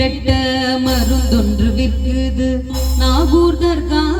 கெட்ட மருந்தொன்று விற்குது. நாகூர் தர்கா